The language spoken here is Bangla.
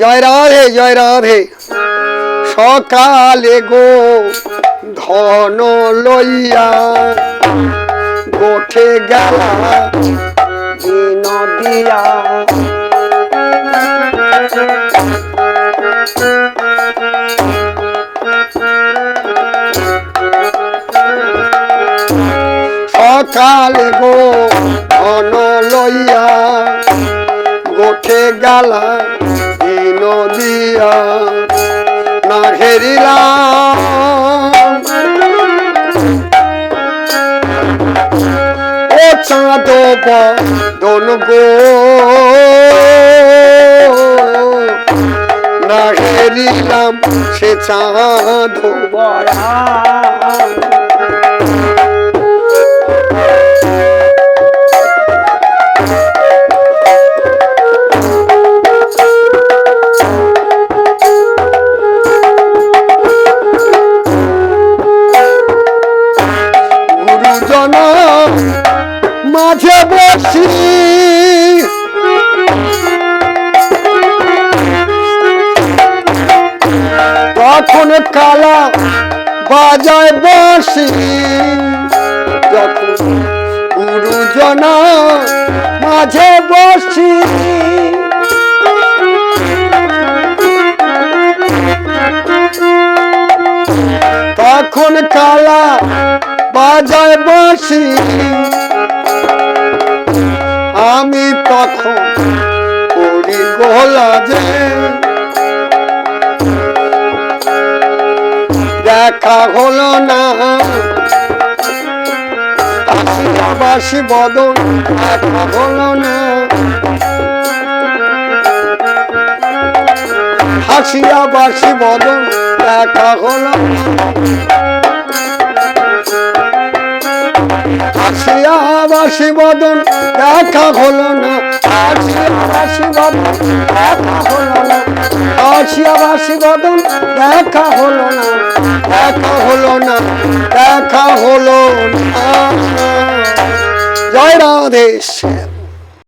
জয় রাধে জয় রাধে। সকালে গো ধন লইয়া গোঠে গেলা দিন দিয়া। সকালে গো ধন লইয়া গোঠে গালা না ঘেরিলাম ও চাঁদ দন গো। না ঘেরিলাম সে চাঁদ। বয়া মাঝে বসি। তখন কালা বাজায় বসি। গুরুজন মাঝে বসি। তখন কালা বাজায় বসি। আমি তখন করি গোলা যে। দেখা হলো না। হাসি বদন, দেখা হলো না। হাসিয়া বাসি বদন, দেখা হলো না। আসিয়া বাসি বদন, দেখা হলো না। আসিয়া বাসি বদন, দেখা হলো না। আসিয়া বাসি বদন, দেখা হলো না। দেখা হলো না, দেখা হলো না। জয় রাধে